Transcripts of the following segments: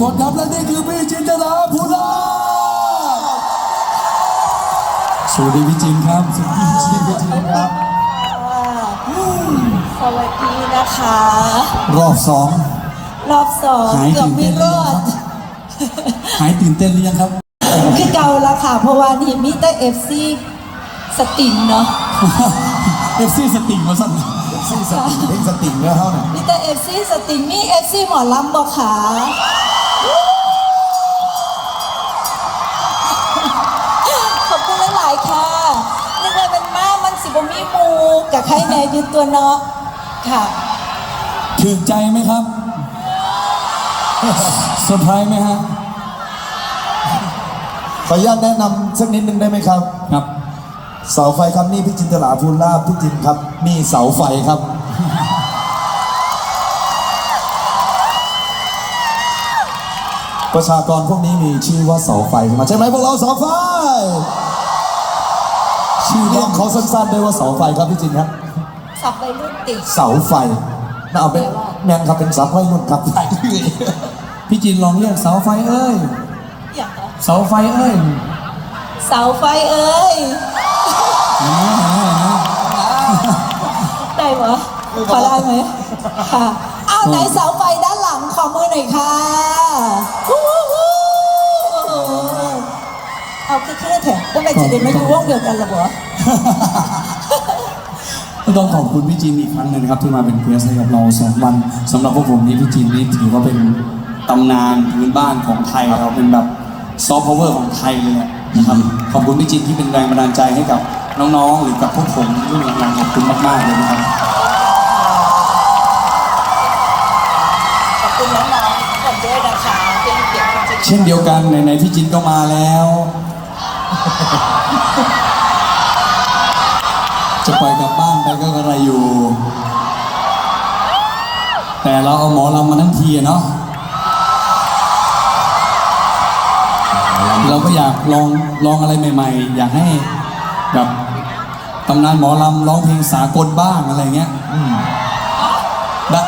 คนครับและนี่คือพี่จินตนาภูลาสวัสดีพี่จินครับสวัสดีพี่จินครับ สวัสดีนะคะ รอบสองรอบสองหายเกือตื่บนไม่เต้นรรือยังคด รับหายตื่นเต้นหรือยังครับ คือเก่าละค่ะ เพราะว่านี่มิเตอร์เอฟซีสติงเนาะเอฟซีสติงมาสักซีสติงเพ่นสติงแล้วเท่าไหร่มิเตอร์เอฟซีสติงมีเอฟซีหมอลำบอกขา หมูกับใครแน่ยืนตัวเนาะค่ะถือใจไหมครับเซอร์ไพรส์ไหมฮะ ขออนุญาตแนะนำสักนิดนึงได้ไหมครับ ครับ เสาไฟครับนี่พี่จินตลาภูลลาภพี่จินครับมีเสาไฟครับ ประชากรพวกนี้มีชื่อว่าเสาไฟมาใช่ไหมพวกเราเสาไฟ ชื่อเรียกเขาสั้นๆได้ว่าเสาไฟครับพี่จินครับ สับไปรุ่นติดเสาไฟน่าเอาเป็นแมนครับเป็นเสาไฟนุ่นครับ พี่จินลองเรียกเสาไฟเอ้ย อย่างไรเสาไฟเอ้ยเสาไฟเอ้ยเห็นไหมเห็นไหมเห็นไหมได้เหรอขอได้ไหมค่ะอ้าวไหนเสาไฟด้านหลังขอมือหน่อยค่ะ คือเครื่องเถอะทำไมจะเด็นไม่ดูวงเดียวกันล่ะวะก็ต้องขอบคุณพี่จินอีกครั้งหนึงนะครับที่มาเป็นเกสให้กับเราสองวันสำหรับพวกผมนี่พี่จินนี่ถือว่าเป็นตำนานพื้นบ้านของไทยเราเป็นแบบซอฟต์พาวเวอร์ของไทยเลยนะครับขอบคุณพี่จินที่เป็นแรงบันดาลใจให้กับน้องๆ หรือกับพวกผมรุ่นหลังๆขอบคุณมากๆเลยนะครับขอบคุณน้องๆทุกคนด้วยนะคะเป็นเกียรติจริงเช่นเดียวกันไหนๆพี่จินก็มาแล้ว จะปล่อยกลับบ้านไปก็กระไรอยู่ แต่เราเอาหมอลำมาทั้งทีอะเนาะเราก็อยากลองลองอะไรใหม่ ๆ อยากให้แบบตำนานหมอลำร้องเพลงสากลบ้างอะไรเงี้ยได้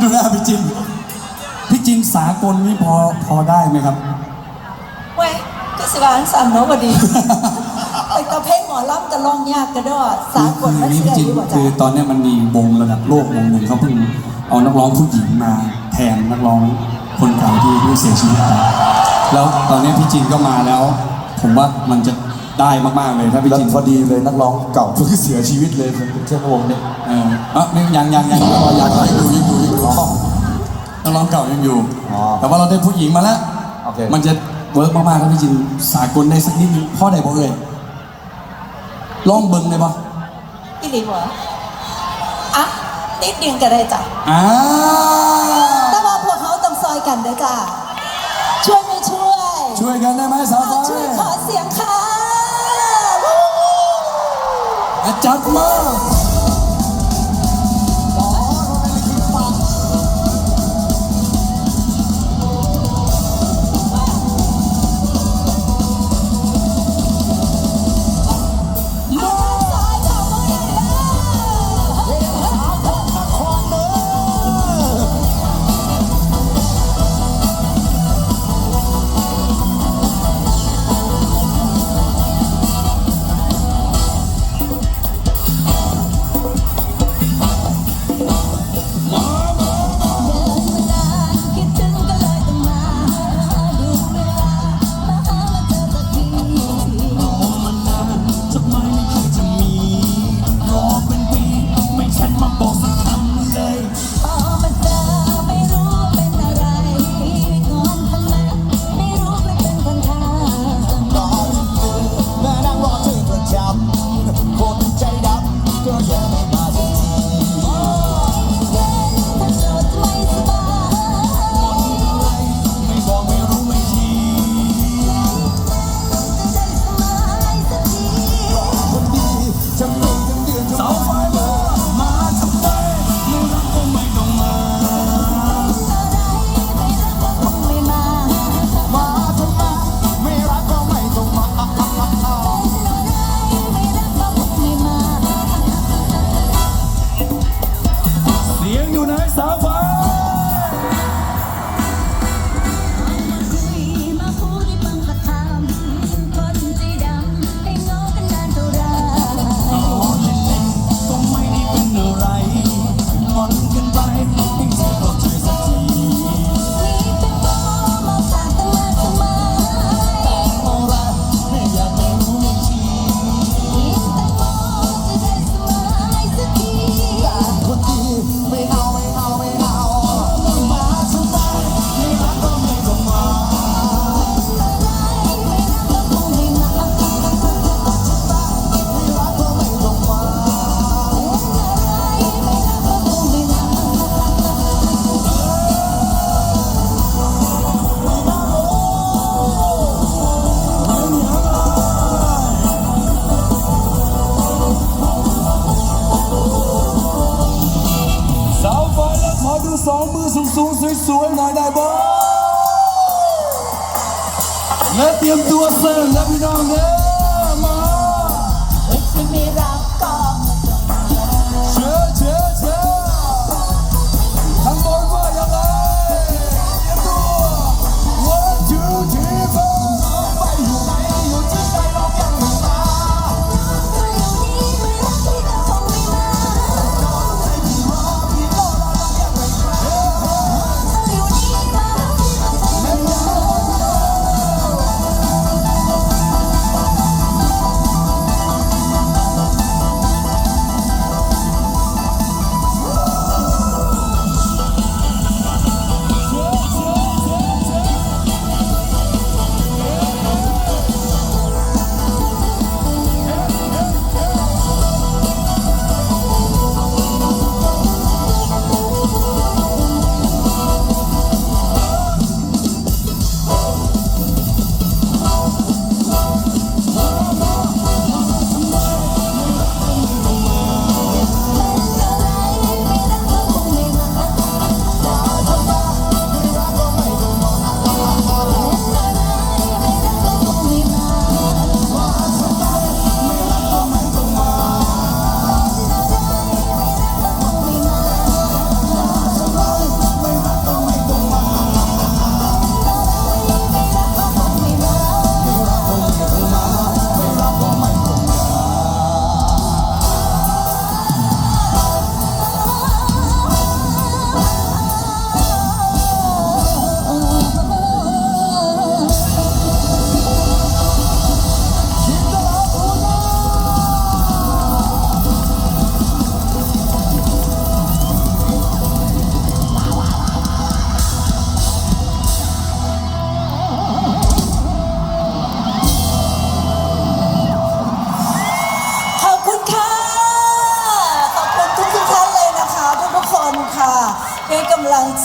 ดูหน้าพี่จิน พี่จินสากลนี่พอพอได้ไหมครับๆเว้ยก็ สิบานสามเนาะพอดีแต่กระเพลงหมอลำจะลองยากกันด้วยสากลคือมันนี่เสียพี่จินดีกว่าคือจ้ะตอนเนี้ยมันมีวงระดับโลกวงหนึ่งเขาเพิ่งเอานักร้องผู้หญิงมาแทนนักร้องคนเก่าที่เพิ่งเสียชีวิตไปแล้วตอนเนี้ยพี่จินก็มาแล้ว ผมว่ามันจะได้มากๆเลยถ้าพี่แล้วจินพอดีเลยนักร้องเก่าเพิ่งเสียชีวิตเลยเป็นเช่นวงเนี่ยเออเอะไม่ยังยังยังอ๋อยังยังอยู่ยังอยู่ยังอยู่อ๋อนักร้องเก่ายังอยู่ อ๋อแต่ว่าเราได้ผู้หญิงมาแล้ว โอเค มันจะ เวิร์กมากๆครับพี่จินสากลได้สักนิดนึงพ่อใดบอกเลยลองเบิ้งได้ปะอีหลีบ่อะนิดเดียวก็ได้จ้ะอ่าแต่ว่าพวกเขาต้องซอยกันเด้อจ้ะช่วยไม่ช่วยช่วยกันได้ไหมสาวไฟช่วยขอเสียงค่ะอาจัดมา Yem Duasana, let me know, man.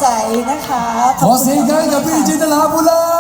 ใสนะคะขอเสียงดังกับพี่จินตลาบุญเลย